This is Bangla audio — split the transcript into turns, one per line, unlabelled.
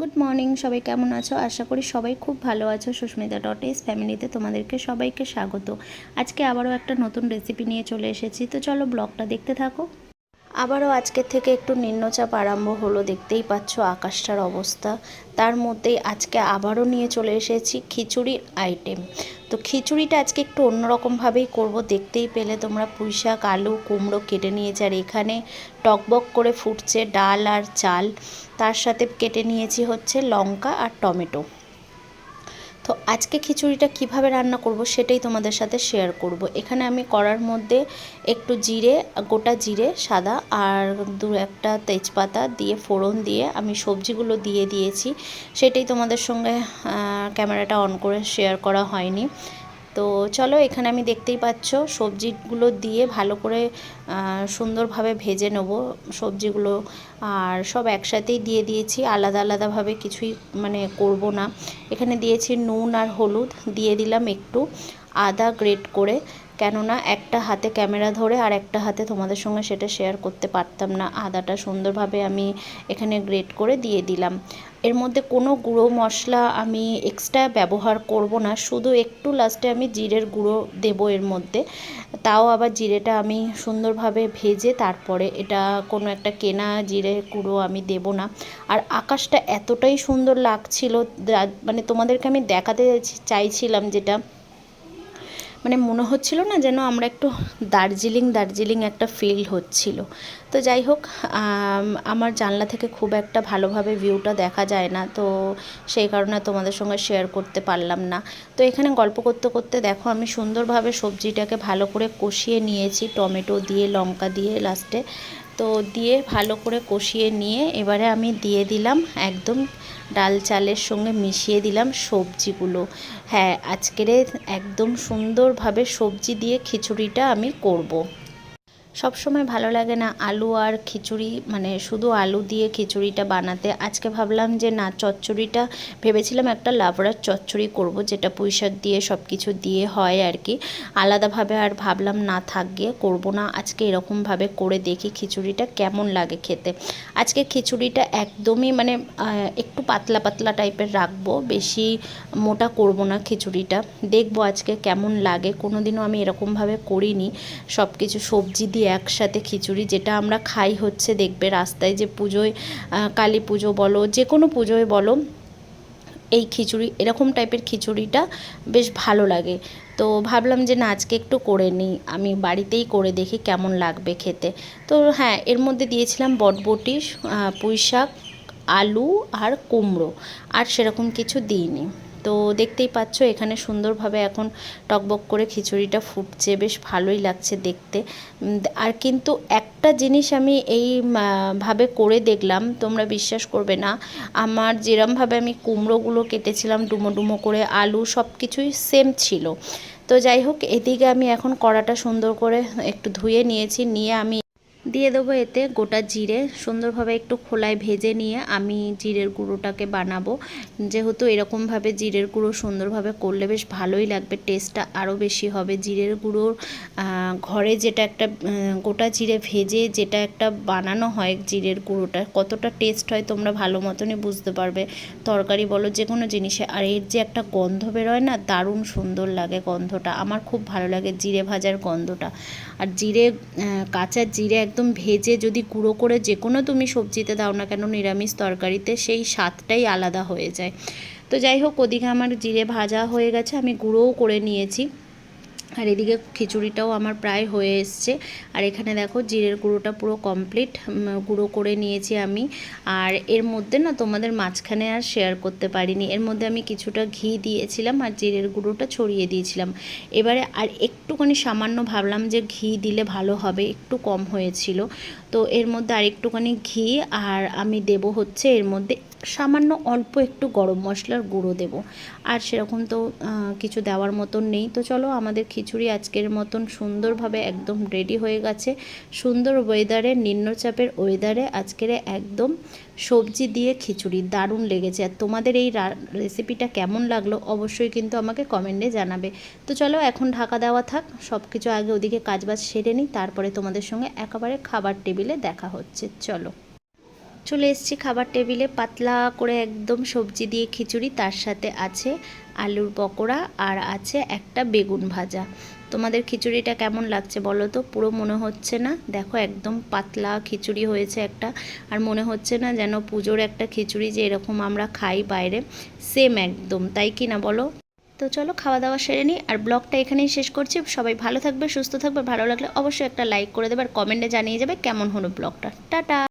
গুড মর্নিং সবাই কেমন আছো? আশা করি সবাই খুব ভালো আছো। সুস্মিতা ডট এস ফ্যামিলিতে তোমাদেরকে সবাইকে স্বাগত। আজকে আবারও একটা নতুন রেসিপি নিয়ে চলে এসেছি। তো চলো ব্লগটা দেখতে থাকো। আবারও আজকের থেকে একটু নিম্নচাপ আরম্ভ হলো। দেখতেই পাচ্ছ আকাশটার অবস্থা। তার মধ্যেই আজকে আবারও নিয়ে চলে এসেছি খিচুড়ির আইটেম তো খিচুড়িটা আজকে একটু অন্যরকমভাবেই করব। দেখতেই পেলে তোমরা পুঁই শাক, আলু, কুমড়ো কেটে নিয়েছি আর এখানে টকবক করে ফুটছে ডাল আর চাল। তার সাথে কেটে নিয়েছি হচ্ছে লঙ্কা আর টমেটো। তো আজকে খিচুড়িটা কীভাবে রান্না করব সেটাই তোমাদের সাথে শেয়ার করব। এখানে আমি করার মধ্যে একটু জিরে, গোটা জিরে, সাদা আর দু একটা তেজপাতা দিয়ে, ফোড়ন দিয়ে আমি সবজিগুলো দিয়ে দিয়েছি। সেটাই তোমাদের সঙ্গে ক্যামেরাটা অন করে শেয়ার করা হয়নি। তো চলো, এখানে আমি দেখতেই পাচ্ছ, সবজিগুলো দিয়ে ভালো করে সুন্দরভাবে ভেজে নেব সবজিগুলো। আর সব একসাথেই দিয়ে দিয়েছি, আলাদা আলাদাভাবে কিছুই মানে করব না। এখানে দিয়েছি নুন আর হলুদ, দিয়ে দিলাম একটু আদা গ্রেট করে। কেননা একটা হাতে ক্যামেরা ধরে আর একটা হাতে তোমাদের সঙ্গে সেটা শেয়ার করতে পারতাম না। আদাটা সুন্দরভাবে আমি এখানে গ্রেট করে দিয়ে দিলাম। এর মধ্যে কোনো গুঁড়ো মশলা আমি এক্সট্রা ব্যবহার করব না। শুধু একটু লাস্টে আমি জিরের গুঁড়ো দেবো এর মধ্যে। তাও আবার জিরেটা আমি সুন্দরভাবে ভেজে তারপরে এটা কোনো একটা কেনা জিরে গুঁড়ো আমি দেব না। আর আকাশটা এতটাই সুন্দর লাগছিল মানে তোমাদেরকে আমি দেখাতে চাইছিলাম যেটা মানে মনে হচ্ছিল না যেন আমরা একটু দার্জিলিং দার্জিলিং একটা ফিল হচ্ছিল। তো যাই হোক আমার জানলা থেকে খুব একটা ভালোভাবে ভিউটা দেখা যায় না, তো সেই কারণে তোমাদের সঙ্গে শেয়ার করতে পারলাম না। তো এখানে গল্প করতে করতে দেখো, আমি সুন্দরভাবে সবজিটাকে ভালো করে কষিয়ে নিয়েছি, টমেটো দিয়ে, লঙ্কা দিয়ে লাস্টে তো দিয়ে ভালো করে কষিয়ে নিয়ে এবারে আমি দিয়ে দিলাম একদম ডাল চালের সঙ্গে মিশিয়ে দিলাম সবজিগুলো হ্যাঁ আজকের একদম সুন্দরভাবে সবজি দিয়ে খিচুড়িটা আমি করব। সব সময় ভালো লাগে না আলু আর খিচুড়ি মানে শুধু আলু দিয়ে খিচুড়িটা বানাতে। আজকে ভাবলাম যে না, চচ্চড়িটা ভেবেছিলাম একটা লাবড়ার চচ্চড়ি করব, যেটা পুঁইশাক দিয়ে সব কিছু দিয়ে হয় আর কি। আলাদাভাবে আর ভাবলাম না থাক গিয়ে করব না। আজকে এরকমভাবে করে দেখি খিচুড়িটা কেমন লাগে খেতে। আজকে খিচুড়িটা একদমই মানে একটু পাতলা পাতলা টাইপের রাখব, বেশি মোটা করব না খিচুড়িটা। দেখব আজকে কেমন লাগে। কোনো দিনও আমি এরকমভাবে করিনি। সব কিছু সবজি দিয়ে একসাথে খিচুড়ি, যেটা আমরা খাই হচ্ছে দেখবে রাস্তায় যে পুজোয় কালী পুজো বলো, যে কোনো পুজোয় বলো, এই খিচুড়ি, এরকম টাইপের খিচুড়িটা বেশ ভালো লাগে। তো ভাবলাম যে না, আজকে একটু করে নিই, আমি বাড়িতেই করে দেখি কেমন লাগবে খেতে। তো হ্যাঁ এর মধ্যে দিয়েছিলাম বটবটি পুঁই শাক আলু আর কুমড়ো, আর সেরকম কিছু দিইনি। তো দেখতেই পাচ্ছ, এখানে সুন্দরভাবে এখন টকবক করে খিচুড়িটা ফুটছে, বেশ ভালোই লাগছে দেখতে। আর কিন্তু একটা জিনিস আমি এই ভাবে করে দেখলাম, তোমরা বিশ্বাস করবে না, আমার যেরমভাবে আমি কুমড়োগুলো কেটেছিলাম ডুমো ডুমো করে, আলু সব কিছুই সেম ছিল। তো যাই হোক, এদিকে আমি এখন কড়াটা সুন্দর করে একটু ধুয়ে নিয়েছি, নিয়ে আমি দিয়ে দেবো এতে গোটা জিরে। সুন্দরভাবে একটু খোলায় ভেজে নিয়ে আমি জিরের গুঁড়োটাকে বানাবো। যেহেতু এরকমভাবে জিরের গুঁড়ো সুন্দরভাবে করলে বেশ ভালোই লাগবে, টেস্টটা আরও বেশি হবে। জিরের গুঁড়োর ঘরে যেটা একটা গোটা জিরে ভেজে যেটা একটা বানানো হয় জিরের গুঁড়োটা, কতটা টেস্ট হয় তোমরা ভালো মতনই বুঝতে পারবে। তরকারি বলো যে কোনো জিনিসে, আর এর যে একটা গন্ধ বেরোয় না, দারুণ সুন্দর লাগে গন্ধটা। আমার খুব ভালো লাগে জিরে ভাজার গন্ধটা। আর জিরে কাঁচা জিরে একদম ভেজে যদি গুঁড়ো করে যে কোনো তুমি সবজিতে দাও না কেন নিরামিষ তরকারিতে, সেই স্বাদটাই আলাদা হয়ে যায়। তো যাই হোক, ওদিকে আমার জিরে ভাজা হয়ে গেছে, আমি গুঁড়োও করে নিয়েছি। আর এদিকে খিচুড়িটাও আমার প্রায় হয়ে এসছে। আর এখানে দেখো জিরের গুঁড়োটা পুরো কমপ্লিট গুঁড়ো করে নিয়েছি আমি। আর এর মধ্যে না তোমাদের মাঝখানে আর শেয়ার করতে পারিনি। এর মধ্যে আমি কিছুটা ঘি দিয়েছিলাম আর জিরের গুঁড়োটা ছড়িয়ে দিয়েছিলাম। এবারে আর একটুখানি সামান্য ভাবলাম যে ঘি দিলে ভালো হবে, একটু কম হয়েছিল। তো এর মধ্যে আর একটুখানি ঘি আর আমি দেব হচ্ছে এর মধ্যে সামান্য অল্প একটু গরম মশলার গুঁড়ো দেব। আর সেরকম তো কিছু দেওয়ার মতন নেই। তো চলো আমাদের খিচুড়ি আজকের মতন সুন্দরভাবে একদম রেডি হয়ে গেছে। সুন্দর ওয়েদারে নিম্নচাপের ওয়েদারে আজকের একদম সবজি দিয়ে খিচুড়ি। দারুণ লেগেছে। আর তোমাদের এই রেসিপিটা কেমন লাগল অবশ্যই কিন্তু আমাকে কমেন্টে জানাবে। তো চলো এখন ঢাকা দেওয়া থাক। সব কিছু আগে ওদিকে কাজবাজ সেরে নিই। তারপরে তোমাদের সঙ্গে একেবারে খাবার টেবিলে দেখা হচ্ছে। চলো। চলে এসেছি খাবার টেবিলে। পাতলা করে একদম সবজি দিয়ে খিচুড়ি, তার সাথে আছে আলুর পকোড়া আর আছে একটা বেগুন ভাজা। তোমাদের খিচুড়িটা কেমন লাগছে বলো তো? পুরো মনে হচ্ছে না? দেখো, একদম পাতলা খিচুড়ি হয়েছে একটা। আর মনে হচ্ছে না যেন পুজোর একটা খিচুড়ি যে এরকম আমরা খাই বাইরে। সেম একদম, তাই কি না বলো? তো চলো, খাওয়া দাওয়া সেরে নিই আর ব্লগটা এখানেই শেষ করছি। সবাই ভালো থাকবে, সুস্থ থাকবে। ভালো লাগলে অবশ্যই একটা লাইক করে দেবে আর কমেন্টে জানিয়ে যাবে কেমন হলো ব্লগটা। টাটা!